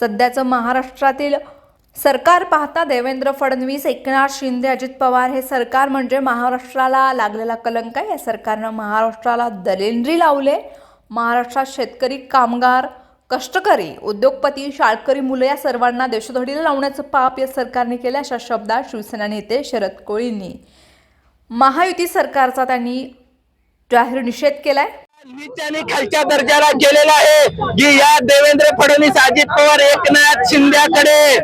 सध्याचं महाराष्ट्रातील सरकार पाहता देवेंद्र फडणवीस एकनाथ शिंदे अजित पवार हे सरकार म्हणजे महाराष्ट्राला लागलेला कलंक आहे. या सरकारनं महाराष्ट्राला दलेंद्री लावले. महाराष्ट्रात शेतकरी कामगार कष्टकरी उद्योगपती शाळकरी मुलं या सर्वांना देशधडीला लावण्याचं पाप या सरकारने केलं. अशा शब्दात शिवसेना नेते शरद कोळींनी महायुती सरकारचा त्यांनी जाहीर निषेध केला आहे आणि खालच्या दर्जाला गेलेला आहे की या देवेंद्र फडणवीस अजित पवार एकनाथ शिंद्याकडे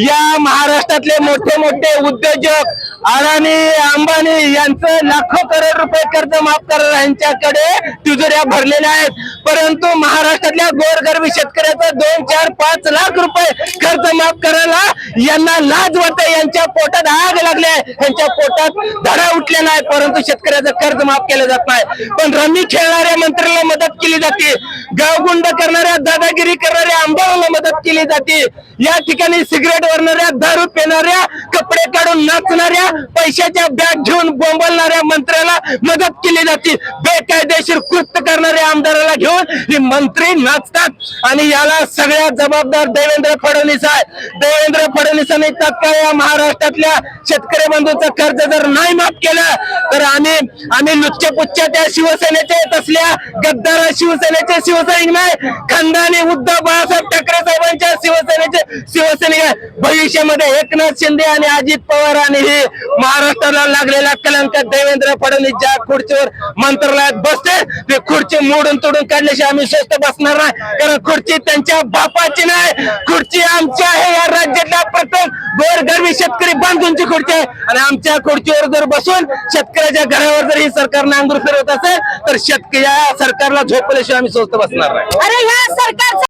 या महाराष्ट्रातले मोठे मोठे उद्योजक अडाणी अंबानी यांचं लाखो करोड रुपये कर्ज माफ करणार यांच्याकडे तिजोऱ्या भरलेल्या आहेत. परंतु महाराष्ट्रातल्या गोरगरबी शेतकऱ्याचं दोन चार पाच लाख रुपये कर्ज माफ करायला यांना लाज वाटते. यांच्या पोटात आग लागली आहे. यांच्या पोटात धडा उठलेला नाही परंतु शेतकऱ्याचं कर्ज माफ केलं जात नाही. पण रमी खेळणाऱ्या मंत्र्याला मदत केली जाते. गावगुंड करणाऱ्या दादागिरी करणाऱ्या आमदारांना मदत केली जाते. या ठिकाणी सिगरेट वरणाऱ्या दारू पिणाऱ्या कपडे काढून नाचणाऱ्या पैशाच्या बॅग घेऊन बोंबलणाऱ्या मंत्र्याला मदत केली जाते. बेकायदेशीर कृत्य करणाऱ्या आमदाराला घेऊन हे मंत्री नाचतात. आणि याला सगळ्यात जबाबदार देवेंद्र फडणवीस आहे. देवेंद्र फडणवीसांनी तत्काळ या महाराष्ट्रातल्या शेतकरी बंधूचा कर्ज जर नाही माफ केलं तर आम्ही आम्ही लुच्चपुच्च्या त्या शिवसेनेचे तसल्या गद्दारा शिवसेनेचे शिवसैनिक नाही. खंदानी उद्धव बाळासाहेब ठाकरे साहेबांच्या शिवसेनेचे शिवसैनिक आहे. भविष्यामध्ये एकनाथ शिंदे आणि अजित पवार आणि हे महाराष्ट्राला लागलेला कलंक देवेंद्र फडणवीस ज्या खुर्चीवर मंत्रालयात बसते ते खुर्ची मोडून तोडून काढल्याशिवाय आम्ही स्वस्त बसणार नाही. कारण खुर्ची त्यांच्या बापाची नाही. खुर्ची आमची आहे या राज्यातल्या प्रत्येक गोरगरबी शेतकरी बांधूंची खुर्ची आहे. आणि आमच्या खुर्चीवर जर बसून शेतकऱ्याच्या घरावर जर ही सरकार नांगूर फिरवत असेल तर शेतकरी या सरकारला झोपल्याशिवाय आम्ही स्वस्त बसणार नाही. अरे या सरकारचा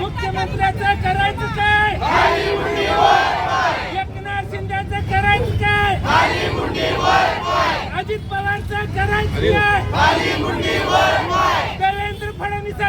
मुख्यमंत्र्याचं करायचं काय? एकनाथ शिंदेचं करायचं काय? अजित पवारचं करायचं काय? देवेंद्र फडणवीस